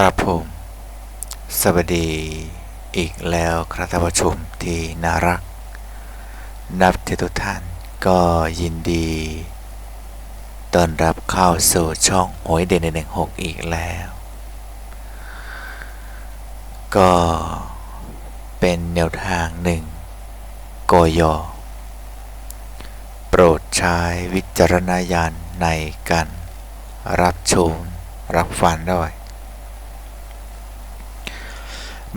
ครับผม สวัสดีอีกแล้วครับท่านผู้ชมที่น่ารัก นับที่ทุกท่านก็ยินดีต้อนรับเข้าสู่ช่องโอยเด่นหนึ่งหกอีกแล้ว ก็เป็นแนวทางหนึ่งกยโปรดใช้วิจารณญาณในการรับชมรับฟังด้วย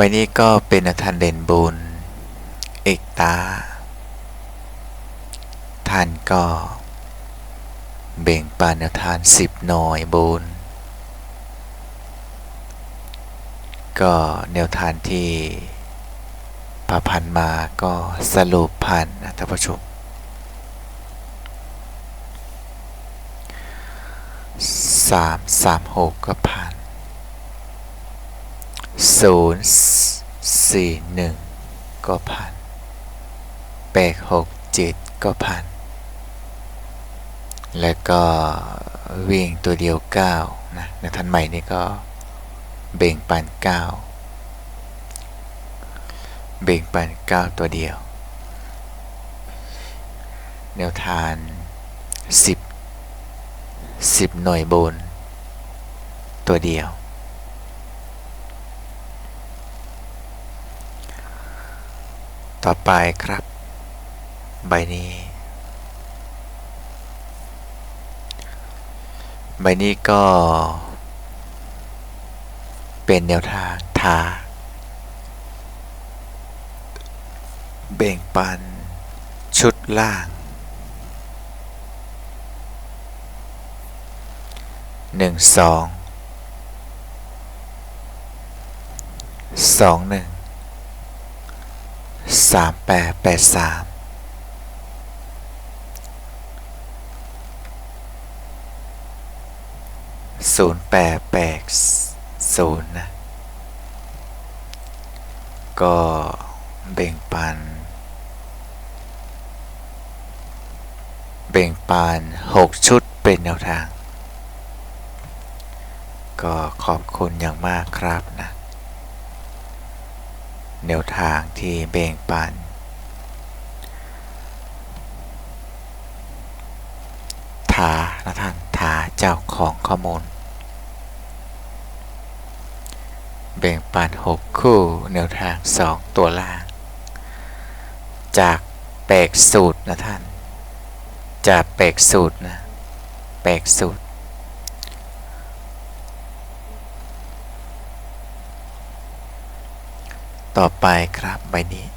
ใบนี้ก็เป็นทานเด่นบุญ เอกตา ท่านก็เบ่งปานทานสิบหน่อยบุญ ก็แนวทานที่พาพันมาก็สรุปพันนะท่านผู้ชมสามสามหกก็พัน ศูนย์สี่หนึ่งก็พันแปดหกเจ็ดก็พัน แล้วก็วิ่งตัวเดียวเก้านะ ในทันใหม่นี่ก็เบ่งปันเก้าเบ่งปันเก้าตัวเดียว แนวทานสิบสิบหน่วยบน ตัวเดียว ต่อไปครับ ใบนี้ ใบนี้ก็ เป็นแนวทางทาเบ่งปัน ชุดล่าง หนึ่งสอง สองหนึ่ง สามแปดแปดสามศูนย์แปดแปดศูนย์นะ ก็เบ่งปัน เบ่งปันหกชุดเป็นแนวทาง ก็ขอบคุณอย่างมากครับนะ แนวทางที่เบ่งปัน ถานะท่านถาเจ้าของข้อมูล เบ่งปันหกคู่แนวทางสองตัวล่าง จากแปลกสูตรนะท่าน จากแปลกสูตรนะ แปลกสูตร ต่อไปครับใบนี้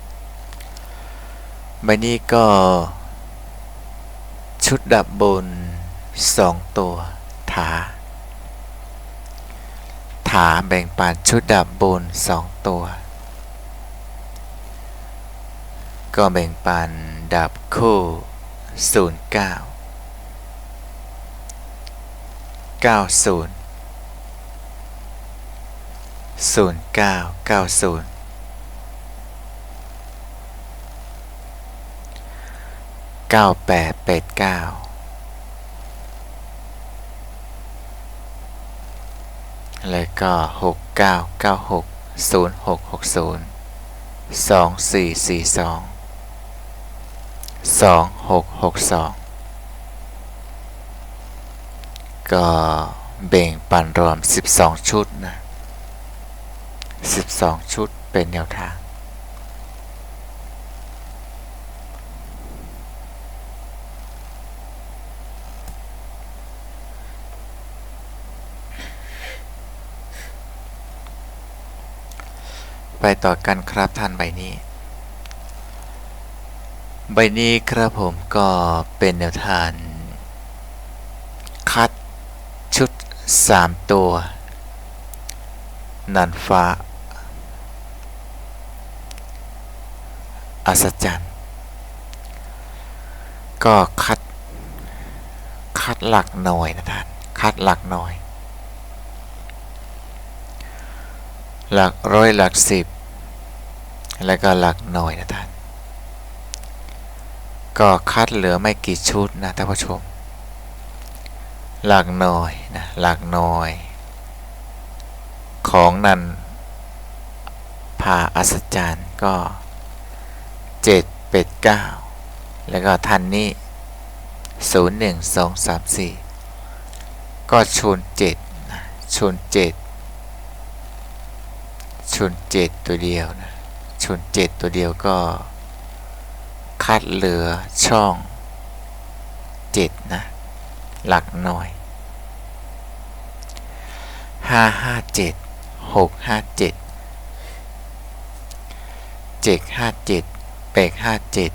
ใบนี้ก็ ชุดดับบนสองตัวถาถาแบ่งปันชุดดับบนสองตัว ก็แบ่งปันดับคู่ศูนย์เก้าเก้าศูนย์ศูนย์เก้าเก้าศูนย์ เก้าแปดแปดเก้าแล้วก็หกเก้าเก้าหกศูนย์หกหกศูนย์สองสี่สี่สองสองหกหกสองก็แบ่งปันรวม 12 ชุดนะ 12 ชุดเป็นแนวทาง ไปต่อกันครับท่านใบนี้ ใบนี้ครับผมก็เป็นแนวทางคัดชุด 3 ตัว นันฟ้า อัศจรรย์ ก็คัด คัดหลักหน่อยนะท่าน คัดหลักหน่อย หลักร้อยหลักสิบ แล้วก็หลักหน่อยนะท่าน ก็คัดเหลือไม่กี่ชุดนะท่านผู้ชม หลักหน่อยนะหลักหน่อยของนันพาอัศจรรย์ก็เจ็ดเป็ดเก้าแล้วก็ทันนี้ศูนย์หนึ่งสองสามสี่ก็ชนเจ็ดนะชนเจ็ด ชนเจ็ดตัวเดียวนะชนเจ็ดตัวเดียวก็คัดเหลือช่องเจ็ดนะหลักหน่อยห้าห้าเจ็ดหกห้าเจ็ดเจ็ดห้าเจ็ดแปดห้าเจ็ด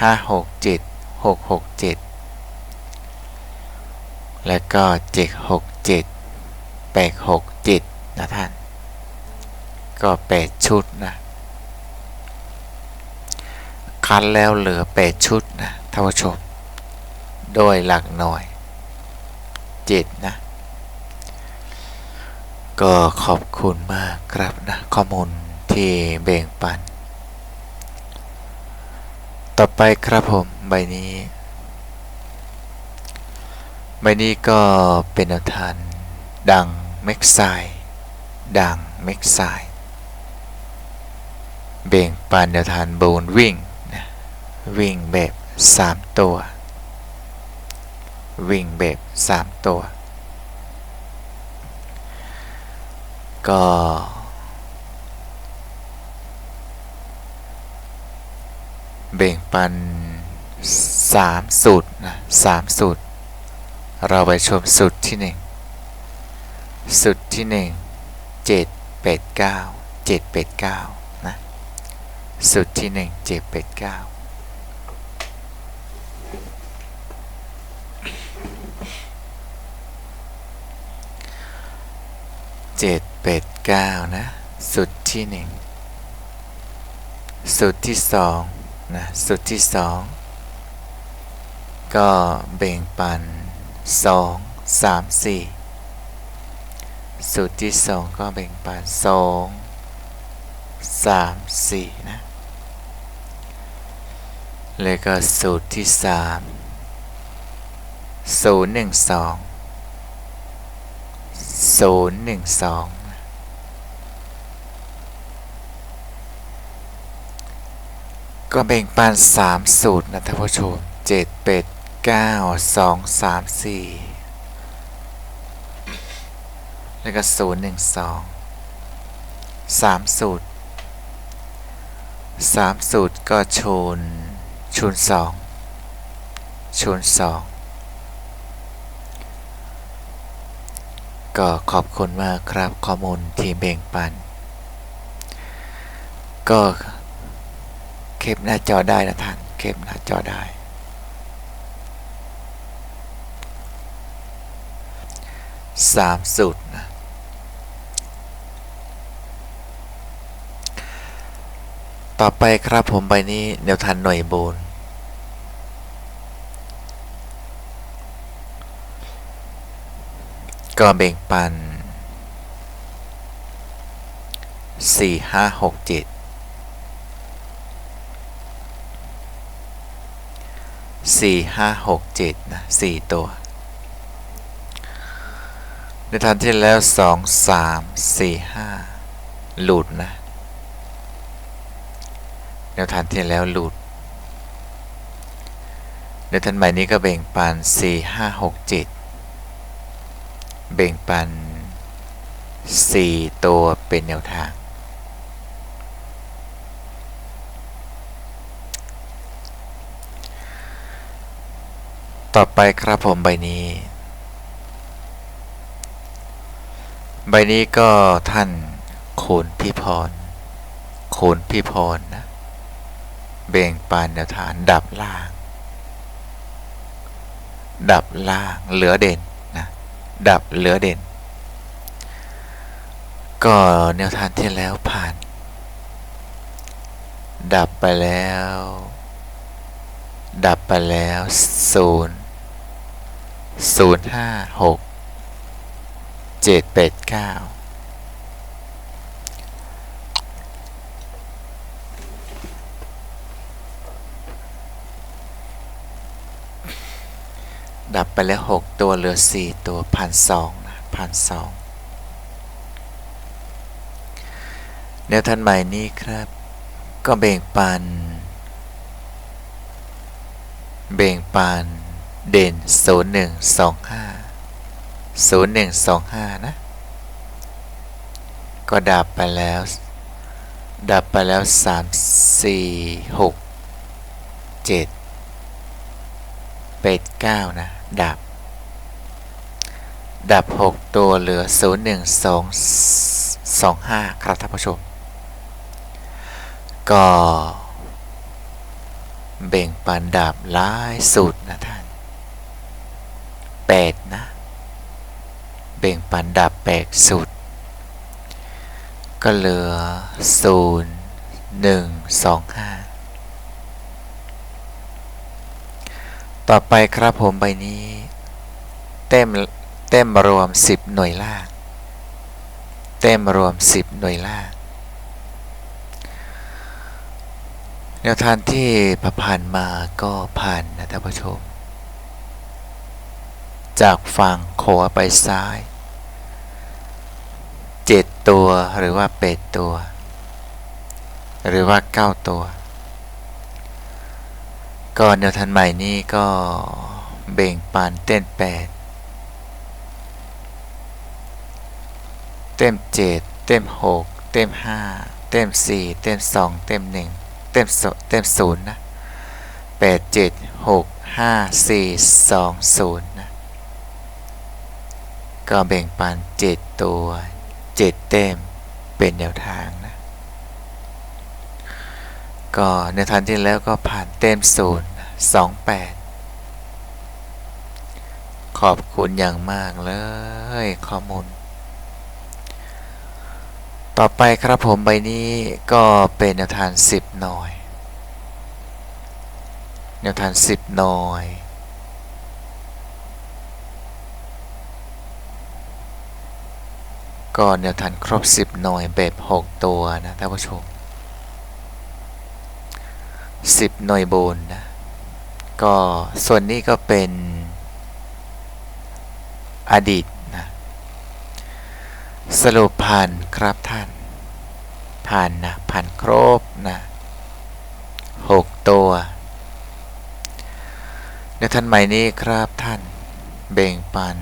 ห้าหกเจ็ดหกหกเจ็ดแล้วก็เจ็ดหกเจ็ดแปดหกเจ็ดนะท่าน ก็แปดชุดนะคัดแล้วเหลือแปดชุดนะท่านผู้ชม โดยหลักหน่อยเจ็ดนะ ก็ขอบคุณมากครับนะ ข้อมูลที่แบ่งปัน ต่อไปครับผม ใบนี้ ใบนี้ก็เป็นแนวทานดังเม็กไซดังเม็กไซ เบ่งปันแนวทานโบนวิ่งนะวิ่งแบบ 3 ตัว วิ่งแบบ 3 ตัว ก็ เบ่งปัน 3 สูตรนะ3สูตร เราไปชมสูตรที่ 1 สูตรที่ 1 7 8 9 7 8 9 นะสูตรที่1 7 8 9เจ็ดเป็ดเก้านะ สุดที่หนึ่งสุดที่สองนะ สุดที่สองก็เบ่งปันสองสามสี่สุดที่สองก็เบ่งปันสองสามสี่นะ แล้วก็สูตรที่สามศูนย์หนึ่งสองศูนย์หนึ่งสองก็แบ่งปันสามสูตรนะท่านผู้ชมเจ็ดเป็ดเก้าสองสามสี่แล้วก็ศูนย์หนึ่งสองสามสูตรสามสูตรก็ชน ชูนสองชูนสองก็ขอบคุณมากครับข้อมูลที่แบ่งปัน ก็เก็บหน้าจอได้นะท่านเก็บหน้าจอได้สามสูตรนะ ต่อไปครับผมใบนี้แนวทันหน่วยโบนก็แบ่งปันสี่ห้าหกเจ็ดสี่ห้าหกเจ็ดนะสี่ตัว ในทันที่แล้วสองสามสี่ห้าหลุดนะ แนวทานที่แล้วหลุดในทันใหม่นี้ก็แบ่งปันสี่ห้าหกเจ็ดแบ่งปัน 4 ตัวเป็นแนวทาง ต่อไปครับผมใบนี้ ใบนี้ก็ท่านโคนพี่พรโคนพี่พรนะ เบ่งปานแนวทานดับล่าง ดับล่างเหลือเด่นนะดับเหลือเด่น ก็แนวทางที่แล้วผ่าน ดับไปแล้ว ดับไปแล้วศูนย์ศูนย์ห้าหกเจ็ดแปดเก้า ดับไปแล้วหกตัวเหลือสี่ตัวพันสองนะพันสองแนวทันใหม่นี้ครับ ก็เบ่งปัน เบ่งปัน เด่น 0125 0125 นะ ก็ดับไปแล้ว ดับไปแล้ว 3 4 6 7 เป็ด9นะดับ ดับ 6 ตัวเหลือ 0 1 2 2 5 ครับท่านผู้ชม ก็ เบ่งปันดับหลายสุดนะท่าน8นะเบ่งปันดับ8สุดก็เหลือ 0 1 2 5 ต่อไปครับผมใบนี้ เต็มเต็มรวม 10 หน่วยล่างเต็มรวม 10 หน่วยล่างแนวทางที่ผ่านมาก็ผ่านนะท่านผู้ชม จากฝั่งขวาไปซ้าย 7 ตัวหรือว่า 8 ตัว หรือว่า 9 ตัว ก็แนวทางใหม่นี้ก็เบ่งปานเต้น 8 เต็ม7 เต็ม6 เต็ม5 เต็ม4 เต็ม2 เต็ม1 เต็มเต็ม0นะ8 7 6 5 4 2 0นะก็แบ่งปัน 7 ตัว 7 เต็มเป็นแนวทาง ก็ในทันที่แล้วก็ผ่านเต็ม0 28ขอบคุณอย่างมากเลยข้อมูล ต่อไปครับผมใบนี้ก็เป็นแนวทาง10 หน่อยแนวทาง10 หน่อยก็แนวทางครบ 10 หน่อยแบบ 6 ตัวนะท่านผู้ชม 10 หน่วยโบนนะ ก็ส่วนนี้ก็เป็นอดีตนะ สรุปผ่านครับท่าน ผ่านนะ ผ่านครบนะหกตัวในท่านใหม่นี้ครับท่าน เบ่งปัน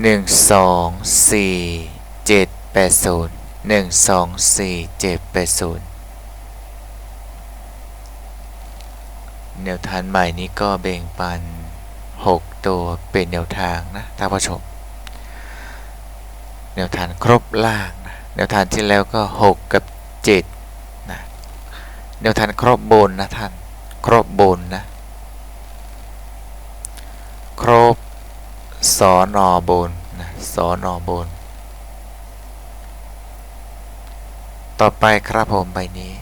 หนึ่งสองสี่เจ็ดแปดศูนย์หนึ่งสองสี่เจ็ดแปดศูนย์ แนวทางใหม่นี้ก็เบ่งปัน 6 ตัวเป็นแนวทางนะท่านผู้ชม แนวทางครบล่างนะแนวทางที่แล้วก็ 6 กับ7นะแนวทางครบบนนะท่านครบบนนะครบสอนอบนนะสอนอบน ต่อไปครับผมใบนี้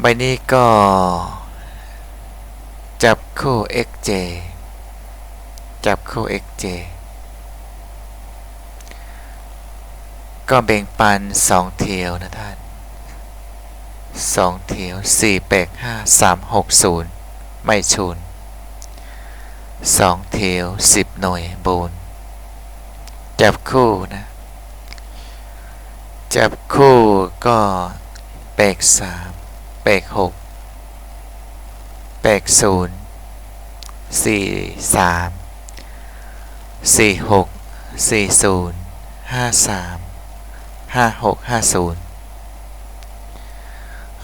ใบนี้ก็ จับคู่ xj จับคู่ xj ก็แบ่งปัน2เที่ยวนะท่าน2เที่ยว4 8 5 3 6 0ไม่ชูน2เที่ยว10หน่วยบนจับคู่นะ จับคู่ก็แปก3แปกแปดศูนย์สี่สามสี่หกสี่ศูนย์ห้าสามห้าหกห้าศูนย์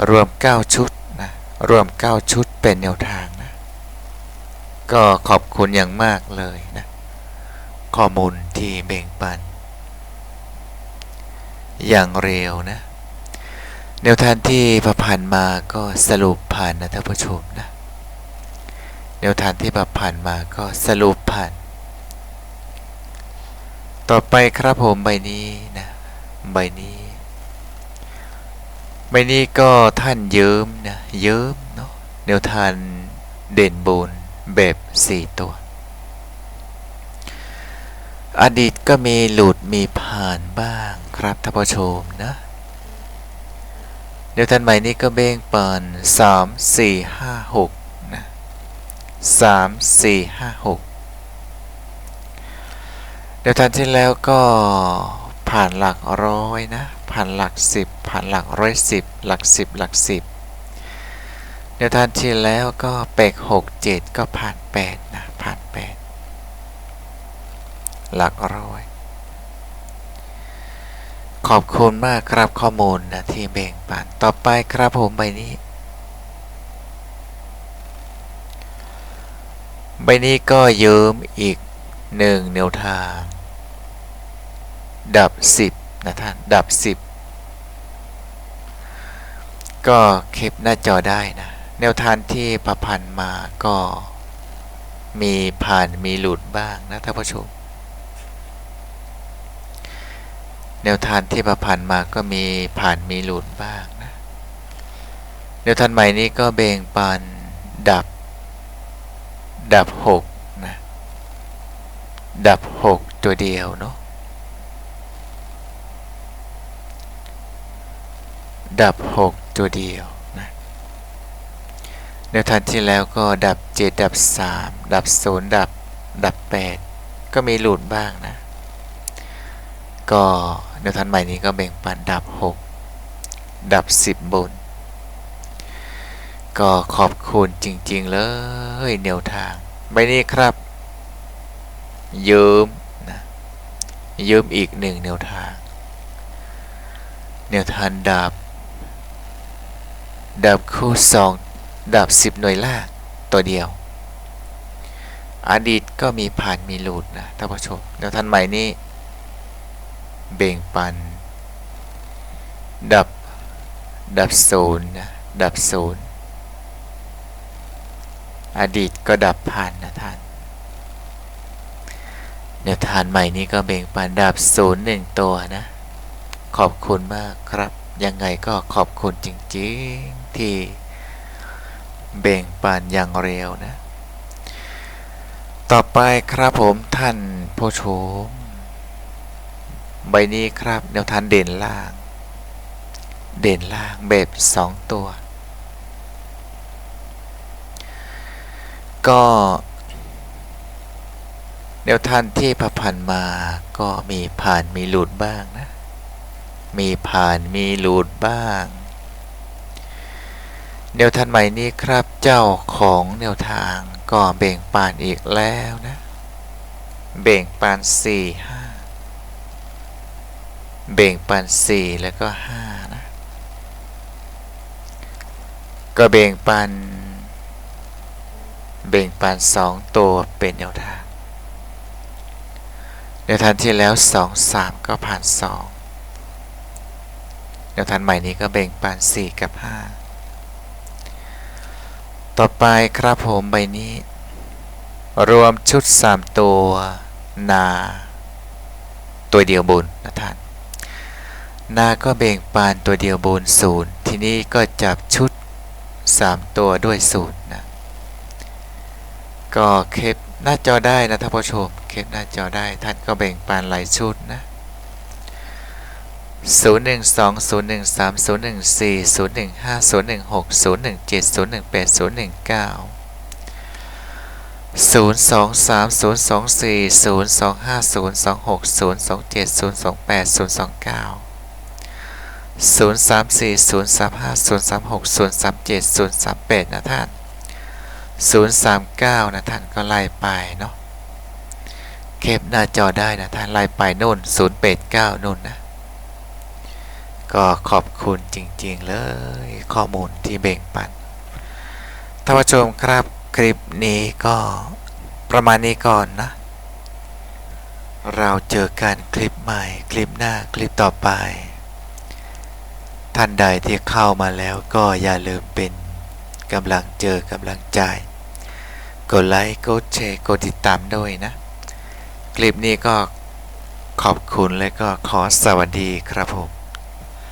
รวมเก้าชุดนะรวมเก้าชุดเป็นแนวทางนะ ก็ขอบคุณอย่างมากเลยนะ ข้อมูลที่เบ่งปัน อย่างเร็วนะ แนวทางที่ผ่านมาก็สรุปผ่านนะท่านผู้ชมนะแนวทางที่ผ่านมาก็สรุปผ่าน ต่อไปครับผมใบนี้นะใบนี้ใบนี้ก็ท่านเยิ้มนะเยิ้มเนาะแนวทางเด่นบนแบบสี่ตัว อดีตก็มีหลุดมีผ่านบ้างครับท่านผู้ชมนะ เดี๋ยวท่านใหม่นี้ก็เบ่งเปานสามสี่ห้าหกสามสี่ห้าหกเดี๋ยวทันที่แล้วก็ผ่านหลักร้อยนะ ผ่านหลักสิบผ่านหลักร้อยสิบหลักสิบหลักสิบเดี๋ยวทันที่แล้วก็เปกหกเจ็ดก็ผ่านแปดนะผ่านแปดหลักร้อย ขอบคุณมากครับข้อมูลนะที่แบ่งปันต่อไปครับผมใบนี้ ใบนี้ก็ยืมอีกหนึ่งแนวทาง ดับสิบนะท่าน ดับสิบก็คลิปหน้าจอได้นะ แนวทางที่ประพันธ์มาก็มีผ่านมีหลุดบ้างนะท่านผู้ชม แนวทางที่ประพันธ์มาก็มีผ่านมีหลุดบ้างนะแนวทางใหม่นี้ก็เบ่งปันดับ ดับหกนะดับหกตัวเดียวเนาะดับหกตัวเดียวนะแนวทางที่แล้วก็ดับเจ็ดดับสามดับศูนย์ดับดับแปดก็มีหลุดบ้างนะ ก็แนวทางใหม่นี้ก็แบ่งปันดับหกดับสิบบน ก็ขอบคุณจริง ๆ เลยแนวทางใบนี้ครับยืมนะยืมอีกหนึ่งแนวทาง แนวทางดับ ดับคู่สองดับสิบหน่วยล่างตัวเดียว อดีตก็มีผ่านมีหลุดนะท่านผู้ชมแนวทางใหม่นี้ เบ่งปัน ดับ ดับศูนย์นะ ดับศูนย์อดีตก็ดับผ่านนะท่านแนวทานใหม่นี้ก็เบ่งปันดับศูนย์หนึ่งตัวนะ ขอบคุณมากครับ ยังไงก็ขอบคุณจริงๆ ที่เบ่งปันอย่างเร็วนะ ต่อไปครับผมท่านผู้ชม ใบนี้ครับ แนวทานเด่นล่าง เด่นล่างแบบสองตัว ก็แนวทางที่ประพันมาก็มีผ่านมีหลุดบ้างนะ มีผ่านมีหลุดบ้าง แนวทางใหม่นี้ครับเจ้าของแนวทางก็เบ่งปานอีกแล้วนะเบ่งปานสี่ห้ เบ่งปานสี่แล้วก็ห้านะก็เบ่งปัน เบ่งปันสองตัวเป็นแนวทางแนวทางที่แล้วสองสามก็ผ่านสองแนวทางใหม่นี้ก็เบ่งปันสี่กับห้าต่อไปครับผมใบนี้ รวมชุดสามตัว นา ตัวเดียวบน นานนาก็เบ่งปานตัวเดียวบนศูนย์ทีนี้ก็จับชุด 3 ตัวด้วยศูนย์นะก็เคปหน้าจอได้นะท่านผู้ชมเคปหน้าจอได้ท่านก็แบ่งปานหลายชุดนะ0 1 2 034035036037038 นะท่าน 0 3 9 นะท่านก็ไล่ไปเนาะเก็บหน้าจอได้นะท่านไล่ไปนู่น 0 8 9นู่นนะ ก็ขอบคุณจริงๆเลยข้อมูลที่แบ่งปันท่านผู้ชมครับคลิปนี้ก็ประมาณนี้ก่อนนะ เราเจอกันคลิปใหม่คลิปหน้าคลิปต่อไป ท่านใดที่เข้ามาแล้วก็อย่าลืมเป็นกำลังเจอกำลังใจ กดไลค์กดแชร์กดติดตามด้วยนะ คลิปนี้ก็ขอบคุณและก็ขอสวัสดีครับผม